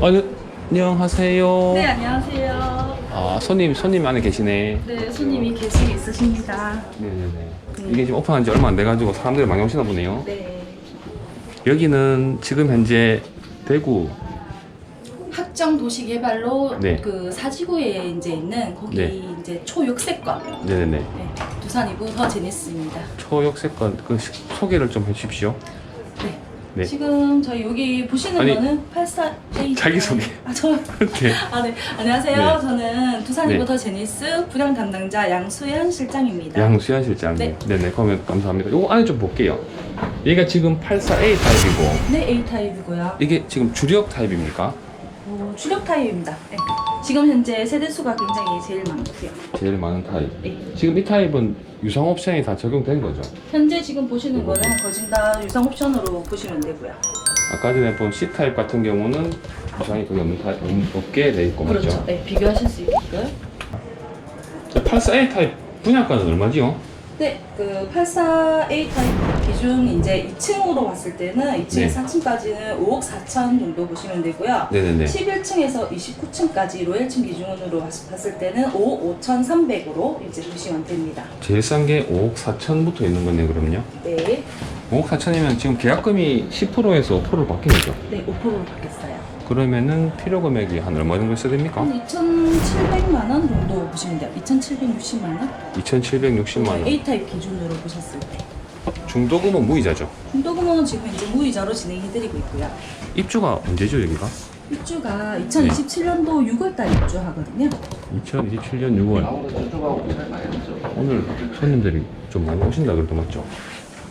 어, 안녕하세요. 네, 안녕하세요. 아, 손님, 손님 안에 계시네. 네, 손님이 계시고 있으십니다. 네네네. 이게 지금 오픈한 지 얼마 안 돼가지고 사람들이 많이 오시나 보네요. 네. 여기는 지금 현재 대구, 학정 도시 개발로 네. 그 사지구에 이제 있는 거기 네. 이제 초육세권. 네네네. 네, 두산이고 더 제니스입니다. 초역세권 그 시- 소개를 좀 해주십시오. 네. 네. 지금 저희 여기 보시는 아니, 거는 84 A 자기소개. 아, 저 네. 아, 네. 안녕하세요. 네. 저는 두산이고 네. 더 제니스 불량 담당자 양수연 실장입니다. 양수현 실장. 네. 네네. 그러면 감사합니다. 요거 안에 좀 볼게요. 얘가 지금 84A 타입이고, 네, A 타입이고요. 이게 지금 주력 타입입니까? 어, 주력 타입입니다. 네. 지금 현재 세대 수가 굉장히 제일 많고요. 제일 많은 타입. 네. 지금 이 타입은 유상 옵션이 다 적용된 거죠? 현재 지금 보시는 거는 거진 다 유상 옵션으로 보시면 되고요. 아까 전에 본 C 타입 같은 경우는 유상이 거의 없는 타입, 없- 없게 돼 있고 그렇죠. 맞죠? 네, 비교하실 수 있게끔. 84A 타입 분양가는 얼마지요? 네, 그 84A 타입 기준 이제 2층으로 봤을 때는 2층에서 네. 4층까지는 5억 4천 정도 보시면 되고요. 네네네. 11층에서 29층까지 로열층 기준으로 봤- 봤을 때는 5억 5,300으로 이제 보시면 됩니다. 제일 싼 게 5억 4천부터 있는 거네요, 그럼요. 네, 5억 4천이면 지금 계약금이 10%에서 5%로 바뀌는 거죠. 네, 5%로 바뀌었어요. 그러면은 필요 금액이 한 얼마 정도 있어야 됩니까? 한 2,700만 원 정도 보시면 돼요. 2,760만 원? 2,760만 원. A 타입 기준으로 보셨을 때. 중도금은 무이자죠. 중도금은 지금 이제 무이자로 진행해드리고 있고요. 입주가 언제죠, 여기가? 입주가 2027년도 6월달 입주하거든요. 2027년 6월. 오늘 손님들이 좀 많이 오신다 그래도 맞죠?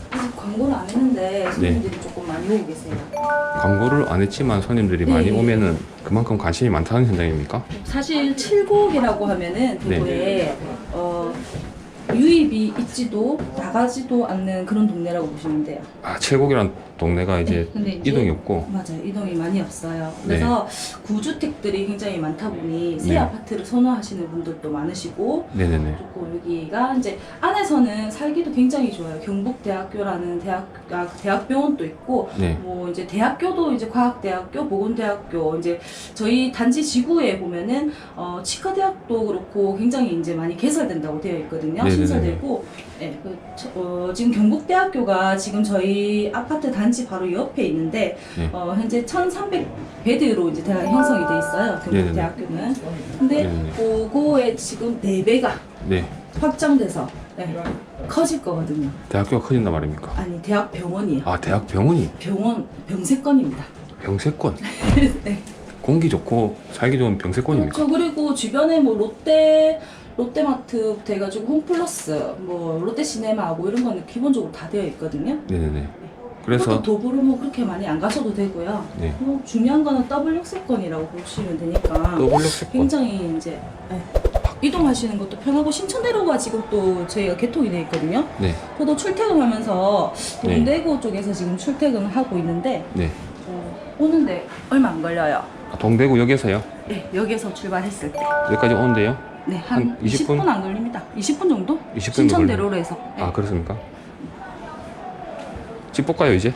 아직 광고를 안 했는데 손님들이 조금 많이 오고 계세요. 광고를 안 했지만 손님들이 네. 많이 오면은 그만큼 관심이 많다는 현장입니까? 사실 칠곡이라고 하면은 대구에 어, 유입이 있지도 나가지도 않는 그런 동네라고 보시면 돼요. 아, 칠곡이란 동네가 이제 네, 근데 이제- 이동이 없고 맞아요. 이동이 많이 없어요. 그래서 구주택들이 굉장히 많다 보니 새 네. 아파트를 선호하시는 분들도 많으시고 네네네. 그리고 여기가 이제 안에서는 살기도 굉장히 좋아요. 경북대학교라는 대학 아, 대학병원도 있고 네. 뭐 이제 대학교도 이제 과학대학교, 보건대학교 이제 저희 단지 지구에 보면은 어, 치과대학도 그렇고 굉장히 이제 많이 개설된다고 되어 있거든요. 네네네. 신설되고 예, 그, 저- 어, 지금 경북대학교가 지금 저희 아파트 단지 바로 옆에 있는데 네. 어, 현재 1,300 베드로 이제 대학 형성이 돼 있어요. 네네네. 경북대학교는. 근데 네네네. 그거에 지금 4배가 네. 확장돼서 예, 커질 거거든요. 대학교가 커진단 말입니까? 아니 대학 병원이에요. 아, 대학 병원이 병원 병세권입니다. 병세권. 네. 공기 좋고 살기 좋은 병세권입니까? 그렇죠. 그리고 주변에 뭐 롯데 롯데마트 돼가지고 홈플러스, 뭐 롯데시네마 뭐 이런 거는 기본적으로 다 되어 있거든요. 네네네. 그래서 도보로 뭐 그렇게 많이 안 가셔도 되고요. 네. 뭐 중요한 거는 더블 역세권이라고 보시면 되니까 더블 역세권. 굉장히 이제 네, 이동하시는 것도 편하고 신천대로가 지금 또 저희가 개통이 돼 있거든요. 네. 저도 출퇴근하면서 네. 동대구 쪽에서 지금 출퇴근을 하고 있는데 네. 어, 오는데 얼마 안 걸려요. 아, 동대구 역에서요. 네, 여기서 출발했을 때. 여기까지 오는데요. 네, 한, 한 20분? 20분? 안 걸립니다. 20분 정도? 20분 정도 신천대로로 해서. 네. 아, 그렇습니까? 집 볼까요, 이제?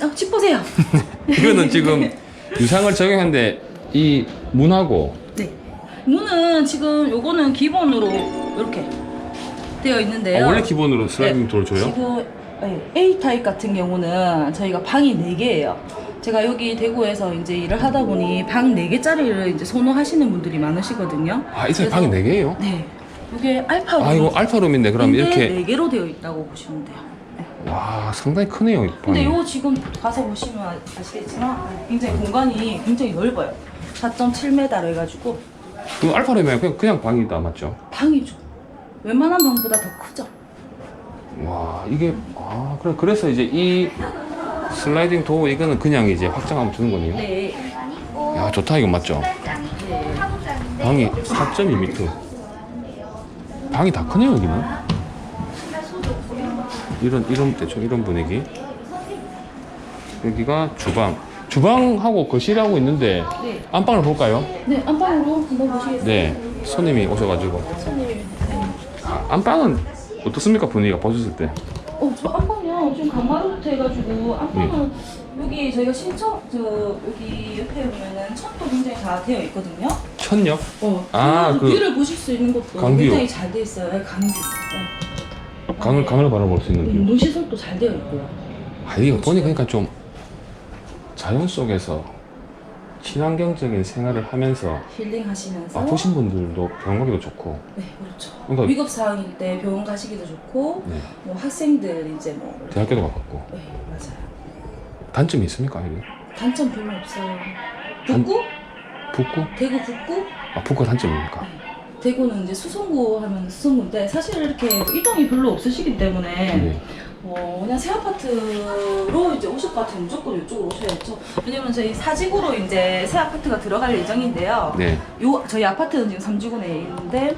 아, 집 보세요. 이거는 지금 유상을 적용하는데 이 문하고 네. 문은 지금 요거는 기본으로 이렇게 되어 있는데요. 아, 원래 기본으로 슬라이딩 네. 도어를 줘요? 지금 네, A 타입 같은 경우는 저희가 방이 4개예요. 제가 여기 대구에서 이제 일을 하다 보니 방 4개짜리를 이제 선호하시는 분들이 많으시거든요. 아, 이 사람 방이 4개예요? 네. 이게 알파룸. 아, 이거 알파룸인데 그럼 이렇게 4개로 되어 있다고 보시면 돼요. 네. 와, 상당히 크네요, 이 근데 방이. 이거 지금 가서 보시면 아- 아시겠지만 굉장히 공간이 굉장히 넓어요. 4.7m로 해가지고 그 알파룸이면 그냥, 그냥 방이다, 맞죠? 방이죠. 웬만한 방보다 더 크죠. 와, 이게 아, 그래 그래서 이제 이 슬라이딩 도어 이거는 그냥 이제 확장하면 주는 거네요. 네. 야, 좋다 이거 맞죠? 방이 4.2m. 방이 다 크네요, 여기는. 이런 이런 대충 이런 분위기. 여기가 주방. 주방하고 거실하고 있는데 네. 안방을 볼까요? 네, 안방으로 한번 보시겠어요? 네. 손님이 오셔가지고. 손님. 아, 안방은 어떻습니까 분위기가 보셨을 때? 어, 저 안방이요. 좀 강마루부터 해가지고 안방은 여기 저희가 신청 저 여기 옆에 보면은 천도 굉장히 다 되어 있거든요. 천역? 어, 아, 그그 뷰를 보실 수 있는 것도 강뷰. 굉장히 잘 돼 있어요. 네, 강뷰. 네. 강을, 강을 바라볼 수 있는 뷰. 운동 시설도 잘 되어 있고요. 아, 이게 보니 그러니까 좀 자연 속에서 친환경적인 생활을 하면서 힐링하시면서 아프신 분들도 병원 가기도 좋고. 네, 그렇죠. 그러니까 위급 상황일 때 병원 가시기도 좋고 네, 뭐 학생들 이제 뭐 대학교도 가깝고. 네, 맞아요. 단점이 있습니까, 이게? 단점 별로 없어요. 북구? 북구? 대구 북구? 아, 북구 단점입니까? 대구는 이제 수성구 하면 수성구인데 사실 이렇게 뭐 이동이 별로 없으시기 때문에 네. 어, 그냥 새 아파트로 이제 오실 것 같으면 무조건 이쪽으로 오셔야죠. 왜냐면 저희 사직으로 이제 새 아파트가 들어갈 예정인데요. 네. 요 저희 아파트는 지금 삼지구에 있는데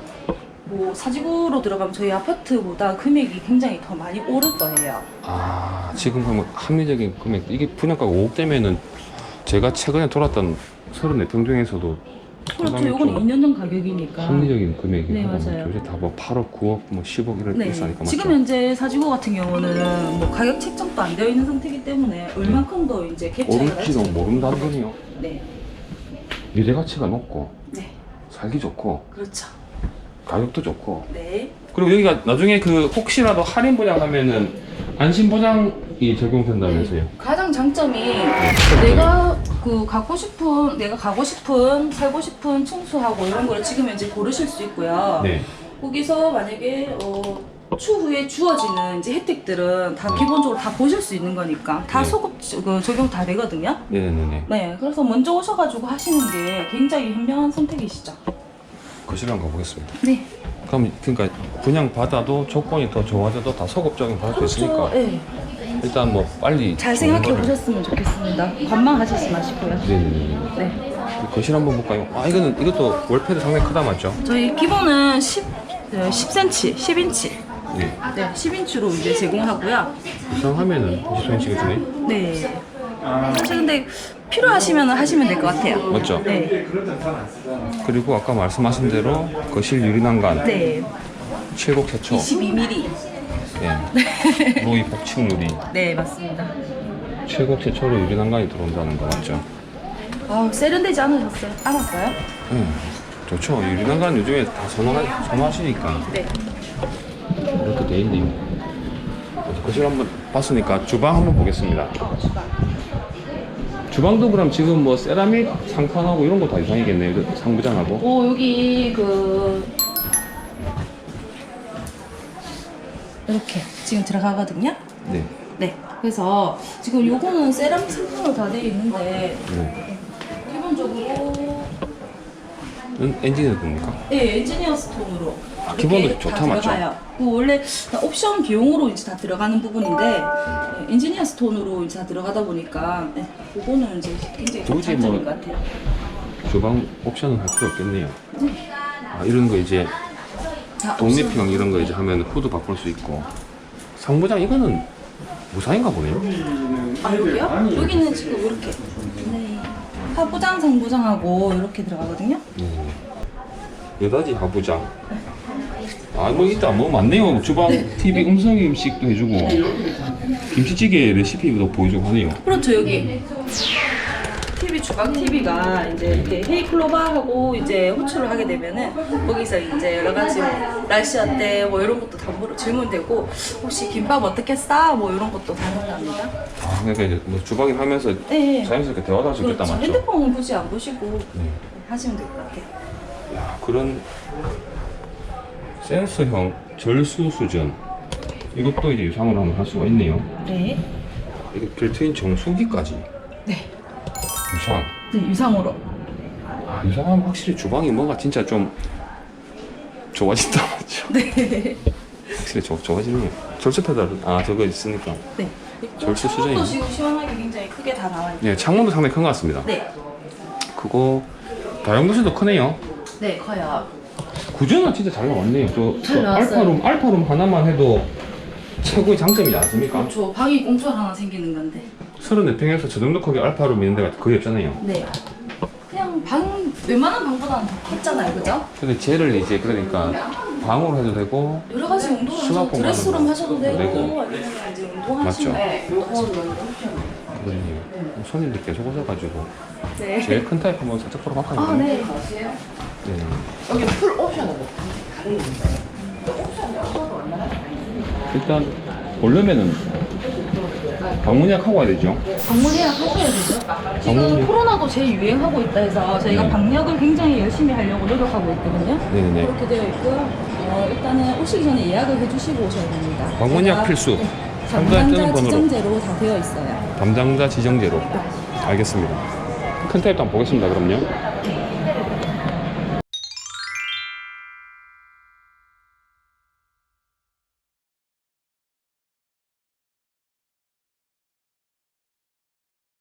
뭐 사직으로 들어가면 저희 아파트보다 금액이 굉장히 더 많이 오를 거예요. 아, 지금 그러면 합리적인 금액, 이게 분양가가 5억대면은 제가 최근에 돌았던 34평 중에서도 그렇죠. 요건 좀 2년 전 가격이니까. 합리적인 금액이 네, 하다 맞아요. 요새 다뭐 8억, 9억, 뭐 10억 이런 네. 비싸니까 맞죠? 지금 현재 사지구 같은 경우는 뭐 가격 책정도 안 되어 있는 상태이기 때문에 얼만큼 더 이제 갭 차이가 오를지도 모른다는 거네요. 네. 미래 가치가 높고 네. 살기 좋고 그렇죠. 가격도 좋고 네. 그리고 여기가 나중에 그 혹시라도 할인 보장하면은 안심 보장이 적용된다면서요? 가장 장점이 내가 그 갖고 싶은 내가 가고 싶은 살고 싶은 층수하고 이런 거를 지금 현재 고르실 수 있고요. 네. 거기서 만약에 어, 추후에 주어지는 이제 혜택들은 다 기본적으로 다 보실 수 있는 거니까 다 네. 소급 그 적용 다 되거든요. 네네네. 네, 그래서 먼저 오셔가지고 하시는 게 굉장히 현명한 선택이시죠. 거실 한번 가보겠습니다. 네, 그럼 그러니까 분양 받아도 조건이 더 좋아져도 다 소급 적용 받을 수 있으니까 네. 일단 뭐 빨리 잘 생각해 보셨으면 좋겠습니다. 관망하시지 마시고요. 네네네. 네. 거실 한번 볼까요? 아 이거는 이것도 월패드 상당히 크다 맞죠? 저희 기본은 10, 네, 10cm, 10인치. 네. 네, 10인치로 이제 제공하고요. 이상하면은 20cm가 드네. 네. 사실 근데 필요하시면 하시면 될 것 같아요. 맞죠? 네. 그리고 아까 말씀하신 대로 거실 유리 난간 네. 최고 최초 22mm. 예. 로이 복층 유리 네, 맞습니다. 최고 최초로 유리 난간이 들어온다는 거 맞죠? 아, 세련되지 않으셨어요? 알았어요? 네. 좋죠. 유리 난간 요즘에 다 선호하, 선호하시니까 네. 이렇게 돼 있네요. 거실 한번 봤으니까 주방 한번 보겠습니다. 주방도 그럼 지금 뭐 세라믹 상판하고 이런 거 다 이상이겠네요. 그 상부장하고. 오, 여기 그 이렇게 지금 들어가거든요. 네. 네. 그래서 지금 요거는 세라믹 상품으로 다 되어 있는데 네. 기본적으로 은 엔진이 됩니까? 네, 엔지니어 스톤으로 아, 다 좋다, 맞죠? 들어가요. 그 원래 다 옵션 비용으로 이제 다 들어가는 부분인데 네, 엔지니어 스톤으로 이제 다 들어가다 보니까 네, 그거는 이제 굉장히 장점인 뭐- 것 같아요. 주방 옵션은 할 필요 없겠네요. 아, 이런 거 이제 다 독립형 이런 거 이제 하면 후드 바꿀 수 있고 상부장 이거는 무사인가 보네요. 아 여기요? 여기는 지금 이렇게 네. 하부장, 상부장하고 이렇게 들어가거든요. 네. 여다지 하부장. 아, 뭐 있다. 뭐 많네요. 주방 TV 음성 음식도 해주고 김치찌개 레시피도 보여주고 하네요. 그렇죠 여기 주방 TV가 이제 이렇게 헤이 클로바하고 이제 호출을 하게 되면은 거기서 이제 여러 가지 뭐 날씨 어때 뭐 이런 것도 다 물어 질문되고 혹시 김밥 어떻게 싸 뭐 이런 것도 가능합니다. 아, 그러니까 이제 뭐 주방일 하면서 네. 자연스럽게 대화도 할 수 있겠다 그렇죠. 맞죠? 핸드폰은 굳이 안 보시고 네. 하시면 될 것 같아요. 야, 그런 센서형 절수 수전 이것도 이제 유상으로 한번 할 수가 있네요. 네. 이게 빌트인 정수기까지 네. 유상. 네 유상으로. 아, 유상하면 확실히 주방이 뭔가 진짜 좀 좋아진다 맞죠? 네. 확실히 좋, 좋아지네요. 절수 페달 아 저거 있으니까. 네. 절수 창문도 수전이네. 지금 시원하게 굉장히 크게 다 나와 있고. 네, 창문도 상당히 큰 것 같습니다. 네. 그거 다용도실도 크네요. 네 커요. 구조는 진짜 잘 나왔네요. 저, 잘 저 나왔어요. 알파룸 알파룸 하나만 해도 최고의 장점이지 않습니까? 저 방이 공짜 하나 생기는 건데. 34평에서 저 정도 크기 알파룸 있는 데가 거의 없잖아요. 네. 그냥 방 웬만한 방보다는 더 컸잖아요, 그죠? 근데 쟤를 이제 그러니까 방으로 해도 되고 여러 가지 운동을 수납 하셔도 드레스룸 공간으로 하셔도 되고 되고. 아니면 이제 운동하시면 맞죠. 그것도 너무 편해요. 손님들 계속 오셔가지고 네. 제일 큰 타입 한번 살짝 보러 갈까요? 아, 네. 네. 여기 풀 옵션으로. 일단 오려면은 방문 예약하고 와야 되죠. 방문 예약하셔야 되죠. 방문 지금 예약. 코로나도 재유행하고 있다 해서 저희가 네. 방역을 굉장히 열심히 하려고 노력하고 있거든요. 네네네. 그렇게 되어 있고요. 어, 일단은 오시기 전에 예약을 해주시고 오셔야 됩니다. 방문 예약 제가- 필수. 네, 뜨는 담당자 번호로. 지정제로 다 되어 있어요. 담당자 지정제로. 알겠습니다. 큰 타입도 한번 보겠습니다. 그럼요.